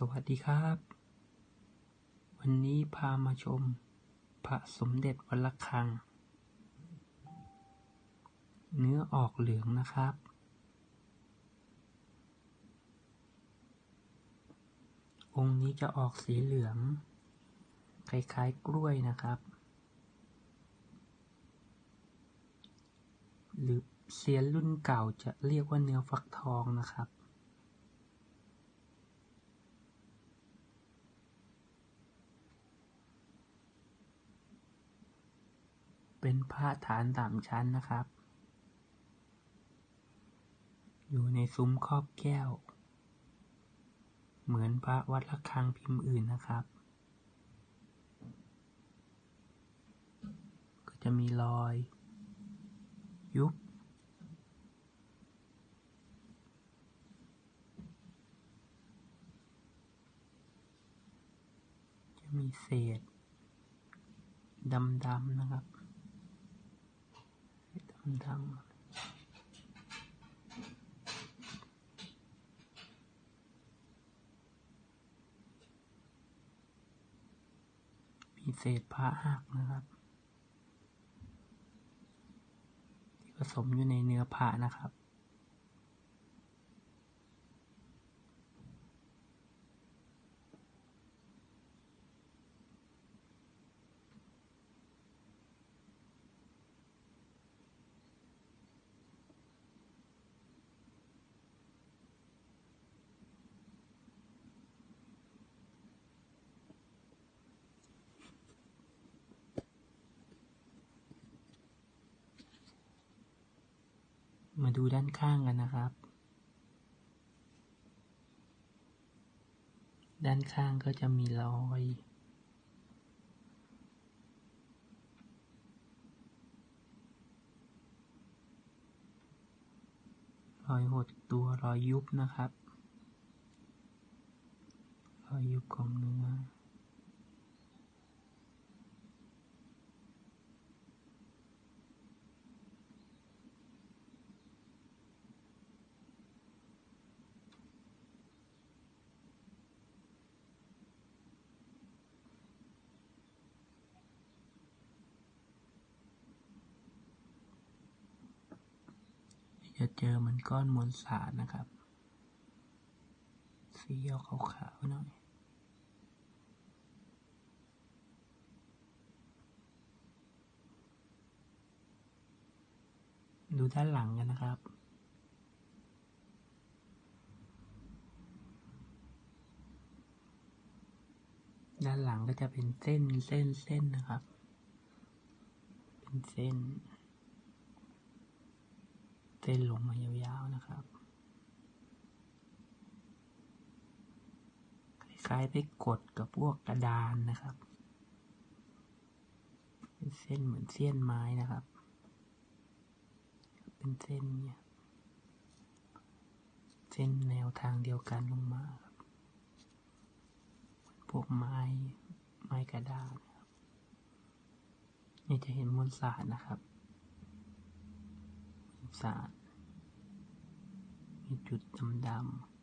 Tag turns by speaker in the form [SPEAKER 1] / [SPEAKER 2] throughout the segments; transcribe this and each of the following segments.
[SPEAKER 1] สวัสดีครับ วันนี้พามาชม พระสมเด็จวัดระฆัง เนื้อออกเหลืองนะครับ องค์นี้จะออกสีเหลือง คล้ายๆกล้วยนะครับ หรือเซียนรุ่นเก่าจะเรียกว่าเนื้อฟักทองนะครับ เป็นผ้าฐานสามชั้นนะครับ อยู่ในซุ้มครอบแก้ว เหมือนพระวัดระฆังพิมพ์อื่นนะครับ ก็จะมีรอย ยุบจะมีเศษดำๆนะครับ ทางมีเศษผ้าหักนะครับ ที่ผสมอยู่ในเนื้อผ้านะครับ มาดูด้านข้างกันนะครับ ด้านข้างก็จะมีรอย รอยหดตัวรอยยุบนะครับ รอยยุบของเนื้อ จะเจอเหมือนก้อนมวลสารนะครับ สีออกขาวๆหน่อยดูด้านหลังกันนะครับ ด้านหลังก็จะเป็นเส้นเส้นเส้นนะครับ เป็นเส้น เส้นลงมายาวๆนะครับ คล้ายๆไปกดกับพวกกระดานนะครับ เป็นเส้นเหมือนเส้นไม้นะครับ เป็นเส้นเนี่ยเส้นแนวทางเดียวกันลงมาครับพวกไม้ไม้กระดานนี่จะเห็นมวลสารนะครับ สารมีจุดดำๆ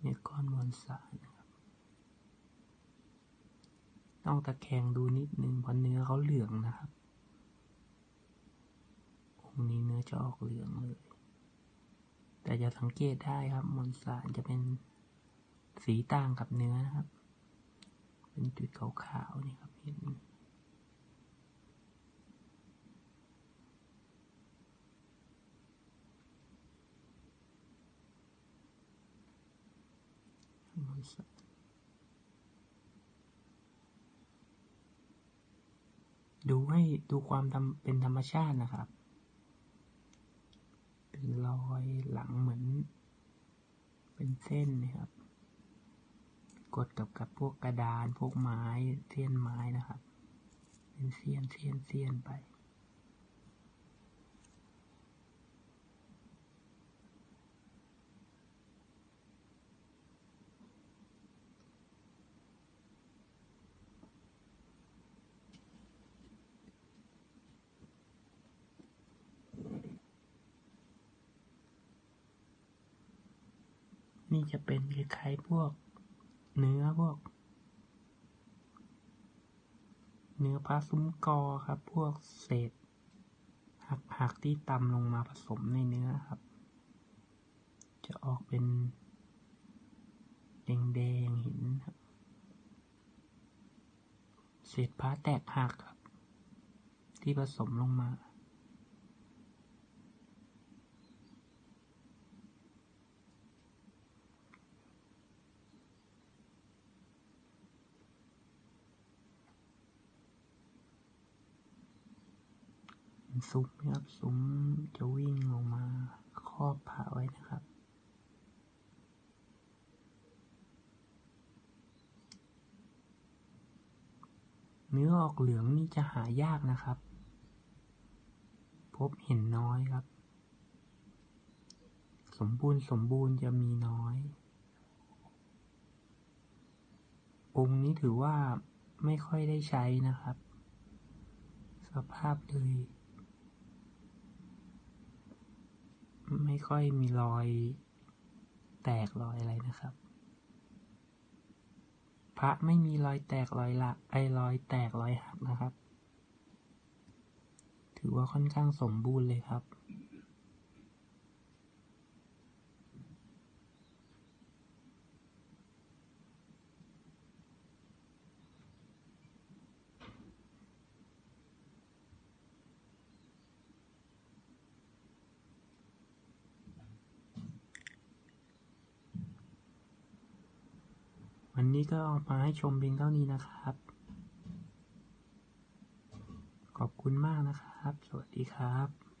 [SPEAKER 1] เนี่ยก้อนมวลสารนะครับ ต้องตะแคงดูนิดนึงเพราะเนื้อเขาเหลืองนะครับองค์นี้เนื้อจะออกเหลืองเลย แต่จะสังเกตได้ครับ มวลสารจะเป็นสีต่างกับเนื้อนะครับ เป็นจุดขาวๆนี่ครับเห็น มวลสาร ดูให้ดูความทำเป็นธรรมชาตินะครับ เป็นรอยหลังเหมือน เป็นเส้นนะครับ กดกับกับพวกกระดานพวกไม้เสี้ยนไม้นะครับ เป็นเสี้ยนเสี้ยนเสี้ยนไป ม นี่จะเป็นคล้ายๆพวก เนื้อพวก เนื้อปลาซุ้มกอครับ พวกเศษ หักหักๆที่ตำลงมาผสมในเนื้อครับ จะออกเป็นแดงๆเห็นครับเศษพลาแตกหักครับ ที่ผสมลงมา ซุ้มนะครับซุ้มจะวิ่งลงมาครอบผาไว้นะครับ เนื้อออกเหลืองนี่จะหายากนะครับ พบเห็นน้อยครับ สมบูรณ์สมบูรณ์จะมีน้อย องค์นี้ถือว่าไม่ค่อยได้ใช้นะครับ สภาพเลย ไม่ค่อยมีรอยแตกรอยอะไรนะครับ พระไม่มีรอยแตกรอยละไอรอยแตกรอยหักนะครับ ถือว่าค่อนข้างสมบูรณ์เลยครับ วันนี้ก็ออกมาให้ชมเพียงเท่านี้นะครับ ขอบคุณมากนะครับ สวัสดีครับ